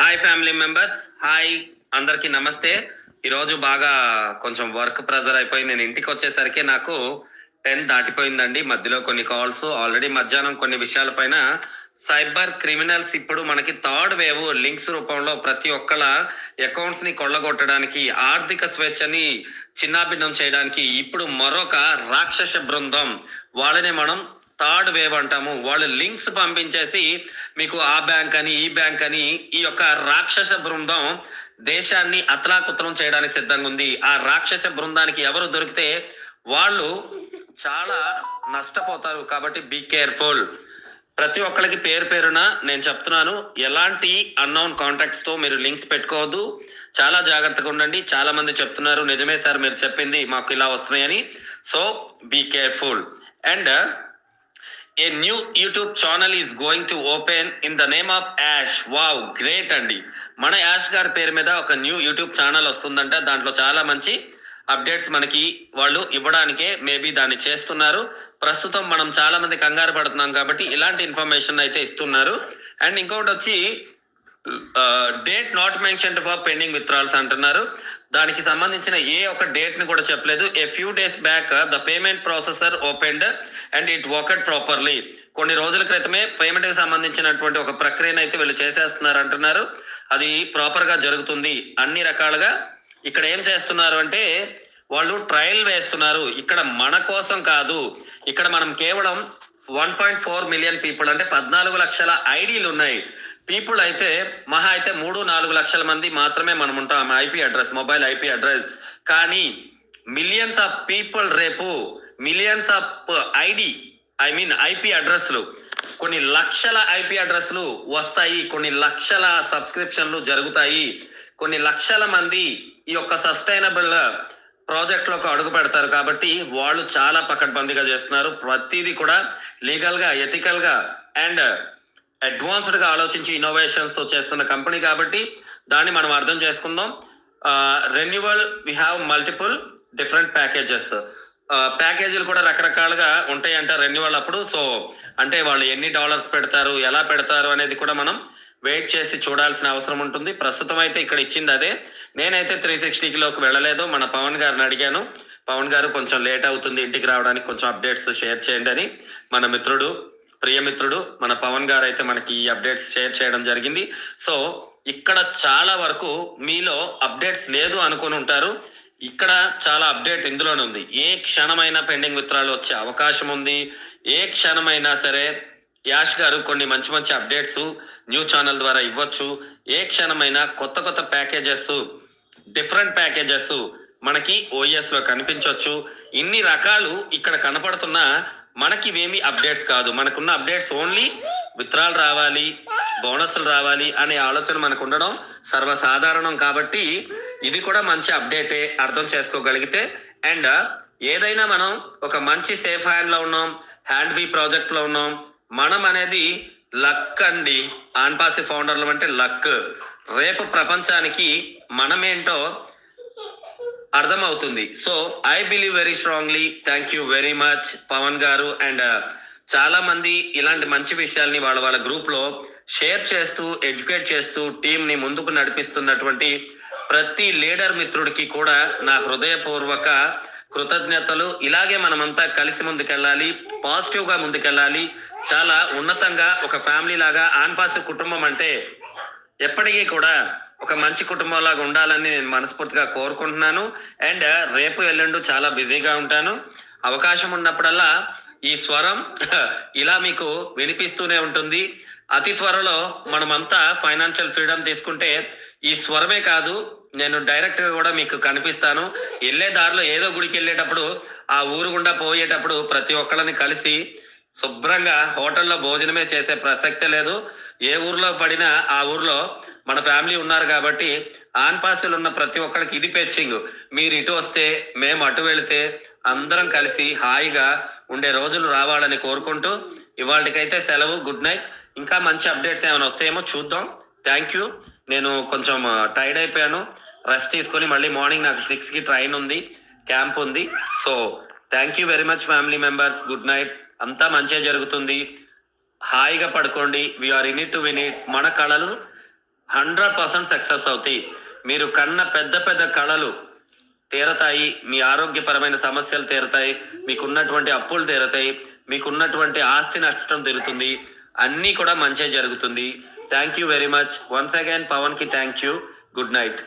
Hi family members hi అందరికి నమస్తే. ఈరోజు బాగా కొంచెం వర్క్ ప్రెజర్ అయిపోయి నేను ఇంటికి వచ్చేసరికి నాకు టెన్ దాటిపోయిందండి. మధ్యలో కొన్ని కాల్స్ ఆల్రెడీ మధ్యాహ్నం కొన్ని విషయాలపైన సైబర్ క్రిమినల్స్ ఇప్పుడు మనకి థర్డ్ వేవ్ లింక్స్ రూపంలో ప్రతి ఒక్కళ్ళ అకౌంట్స్ని కొల్లగొట్టడానికి ఆర్థిక స్వేచ్ఛని చిన్నాభిన్నం చేయడానికి ఇప్పుడు మరొక రాక్షస బృందం. వాళ్ళనే మనం థర్డ్ వేవ్ అంటాము. వాళ్ళు లింక్స్ పంపించేసి మీకు ఆ బ్యాంక్ అని ఈ బ్యాంక్ అని ఈ యొక్క రాక్షస బృందం దేశాన్ని అతలాకుతలం చేయడానికి సిద్ధంగా ఉంది. ఆ రాక్షస బృందానికి ఎవరు దొరికితే వాళ్ళు చాలా నష్టపోతారు. కాబట్టి బీ కేర్ఫుల్ ప్రతి ఒక్కరికి పేరు పేరున నేను చెప్తున్నాను ఎలాంటి అన్నౌన్ కాంటాక్ట్స్తో మీరు లింక్స్ పెట్టుకోవద్దు. చాలా జాగ్రత్తగా ఉండండి. చాలా మంది చెప్తున్నారు నిజమే సార్ మీరు చెప్పింది మాకు ఇలా వస్తున్నాయని. So be careful and a new YouTube channel is going to open in the name of Yash wow great అండి. మన యాష్ గారి పేరు మీద ఒక న్యూ యూట్యూబ్ ఛానల్ వస్తుందంట. దాంట్లో చాలా మంచి అప్డేట్స్ మనకి వాళ్ళు ఇవ్వడానికే మేబీ దాన్ని చేస్తున్నారు. ప్రస్తుతం మనం చాలా మంది కంగారు పడుతున్నాం కాబట్టి ఇలాంటి ఇన్ఫర్మేషన్ అయితే ఇస్తున్నారు. అండ్ ఇంకొకటి వచ్చి date not mention for pending withdrawals అంటున్నారు. దానికి సంబంధించిన ఏ ఒక్క డేట్ని కూడా చెప్పలేదు. A few days back the payment processor opened and it worked properly కొన్ని రోజుల క్రితమే పేమెంట్కి సంబంధించినటువంటి ఒక ప్రక్రియను అయితే వీళ్ళు చేసేస్తున్నారు అంటున్నారు. అది ప్రాపర్గా జరుగుతుంది. అన్ని రకాలుగా ఇక్కడ ఏం చేస్తున్నారు అంటే వాళ్ళు ట్రయల్ వేస్తున్నారు. ఇక్కడ మన కోసం కాదు. ఇక్కడ మనం కేవలం one point four million people అంటే పద్నాలుగు లక్షల ఐడీలు ఉన్నాయి. పీపుల్ అయితే మహా అయితే మూడు నాలుగు లక్షల మంది మాత్రమే మనం ఉంటాం. IP address mobile IP address. కానీ మిలియన్స్ ఆఫ్ పీపుల్ రేపు millions of ID I mean IP అడ్రస్లు కొన్ని లక్షల ఐపీ అడ్రస్లు వస్తాయి. కొన్ని లక్షల సబ్స్క్రిప్షన్లు జరుగుతాయి. కొన్ని లక్షల మంది ఈ యొక్క సస్టైనబుల్ ప్రాజెక్టులోకి అడుగు పెడతారు కాబట్టి వాళ్ళు చాలా పకడ్బందీగా చేస్తున్నారు. ప్రతిదీ కూడా లీగల్గా ఎథికల్గా అండ్ అడ్వాన్స్డ్గా ఆలోచించి ఇన్నోవేషన్స్తో చేస్తున్న కంపెనీ కాబట్టి దాన్ని మనం అర్థం చేసుకుందాం. Renewal we have multiple different packages. ప్యాకేజీలు కూడా రకరకాలుగా ఉంటాయంట రెన్యువల్ అప్పుడు. సో అంటే వాళ్ళు ఎన్ని డాలర్స్ పెడతారు ఎలా పెడతారు అనేది కూడా మనం వెయిట్ చేసి చూడాల్సిన అవసరం ఉంటుంది. ప్రస్తుతం అయితే ఇక్కడ ఇచ్చింది అదే. నేనైతే త్రీ సిక్స్టీకిలోకి వెళ్ళలేదు. మన పవన్ గారిని అడిగాను. పవన్ గారు కొంచెం లేట్ అవుతుంది ఇంటికి రావడానికి. కొంచెం అప్డేట్స్ షేర్ చేయండి అని మన మిత్రుడు ప్రియమిత్రుడు మన పవన్ గారు అయితే మనకి ఈ అప్డేట్స్ షేర్ చేయడం జరిగింది. సో ఇక్కడ చాలా వరకు మీలో అప్డేట్స్ లేదు అనుకుని ఉంటారు. ఇక్కడ చాలా అప్డేట్ ఇందులోనే ఉంది. ఏ క్షణమైనా పెండింగ్ విత్రాలు వచ్చే అవకాశం ఉంది. ఏ క్షణమైనా సరే యాష్ గారు కొన్ని మంచి మంచి అప్డేట్స్ న్యూస్ ఛానల్ ద్వారా ఇవ్వచ్చు. ఏ క్షణమైనా కొత్త కొత్త ప్యాకేజెస్ డిఫరెంట్ ప్యాకేజెస్ మనకి ఓఎస్లో కనిపించవచ్చు ఇన్ని రకాలు ఇక్కడ కనపడుతున్న మనకి ఇవేమి అప్డేట్స్ కాదు. మనకున్న అప్డేట్స్ ఓన్లీ విత్రాలు రావాలి బోనస్లు రావాలి అనే ఆలోచన మనకు ఉండడం సర్వసాధారణం కాబట్టి ఇది కూడా మంచి అప్డేటే అర్థం చేసుకోగలిగితే. అండ్ ఏదైనా మనం ఒక మంచి సేఫ్ హ్యాండ్లో ఉన్నాం హ్యాండ్ వి ప్రాజెక్ట్లో ఉన్నాం మనం అనేది లక్ అండి. ఆన్పాసి ఫౌండర్లు అంటే లక్. రేపు ప్రపంచానికి మనమేంటో అర్థమవుతుంది. So I believe very strongly. Thank you very much Pavan garu. And uh, చాలా మంది ఇలాంటి మంచి విషయాల్ని వాళ్ళ వాళ్ళ గ్రూప్లో షేర్ చేస్తూ ఎడ్యుకేట్ చేస్తూ టీంని ముందుకు నడిపిస్తున్నటువంటి ప్రతి లీడర్ మిత్రుడికి కూడా నా హృదయపూర్వక కృతజ్ఞతలు. ఇలాగే మనమంతా కలిసి ముందుకెళ్ళాలి పాజిటివ్గా ముందుకెళ్ళాలి. చాలా ఉన్నతంగా ఒక ఫ్యామిలీ లాగా ఆన్పాస్ కుటుంబం అంటే ఎప్పటికీ కూడా ఒక మంచి కుటుంబం లాగా ఉండాలని నేను మనస్ఫూర్తిగా కోరుకుంటున్నాను. అండ్ రేపు ఎల్లుండు చాలా బిజీగా ఉంటాను. అవకాశం ఉన్నప్పుడల్లా ఈ స్వరం ఇలా మీకు వినిపిస్తూనే ఉంటుంది. అతి త్వరలో మనమంతా ఫైనాన్షియల్ ఫ్రీడమ్ తీసుకుంటే ఈ స్వరమే కాదు నేను డైరెక్ట్ కూడా మీకు కనిపిస్తాను. వెళ్ళే దారిలో ఏదో గుడికి వెళ్ళేటప్పుడు ఆ ఊరు గుండా పోయేటప్పుడు ప్రతి ఒక్కళ్ళని కలిసి శుభ్రంగా హోటల్లో భోజనమే చేసే ప్రసక్తే లేదు. ఏ ఊర్లో పడినా ఆ ఊర్లో మన ఫ్యామిలీ ఉన్నారు కాబట్టి ఆన్ పాసులు ఉన్న ప్రతి ఒక్కరికి ఇది పెచ్చింగ్ మీరు ఇటు వస్తే మేము అటు వెళితే అందరం కలిసి హాయిగా ఉండే రోజులు రావాలని కోరుకుంటూ ఇవాళకైతే సెలవు గుడ్ నైట్. ఇంకా మంచి అప్డేట్స్ ఏమైనా వస్తాయేమో చూద్దాం. Thank you. నేను కొంచెం టైర్డ్ అయిపోయాను. రెస్ట్ తీసుకొని మళ్ళీ మార్నింగ్ నాకు సిక్స్కి ట్రైన్ ఉంది క్యాంప్ ఉంది. So thank you very much family members. Good night. అంతా మంచిగా జరుగుతుంది. హాయిగా పడుకోండి. We're in it to win it మన కళలు హండ్రెడ్ పర్సెంట్ సక్సెస్ అవుతాయి. మీరు కన్న పెద్ద పెద్ద కళలు తీరతాయి. మీ ఆరోగ్యపరమైన సమస్యలు తీరతాయి. మీకున్నటువంటి అప్పులు తీరతాయి. మీకున్నటువంటి ఆస్తి నష్టం తీరుతుంది. అన్నీ కూడా మంచిగా జరుగుతుంది. Thank you very much once again పవన్కి thank you good night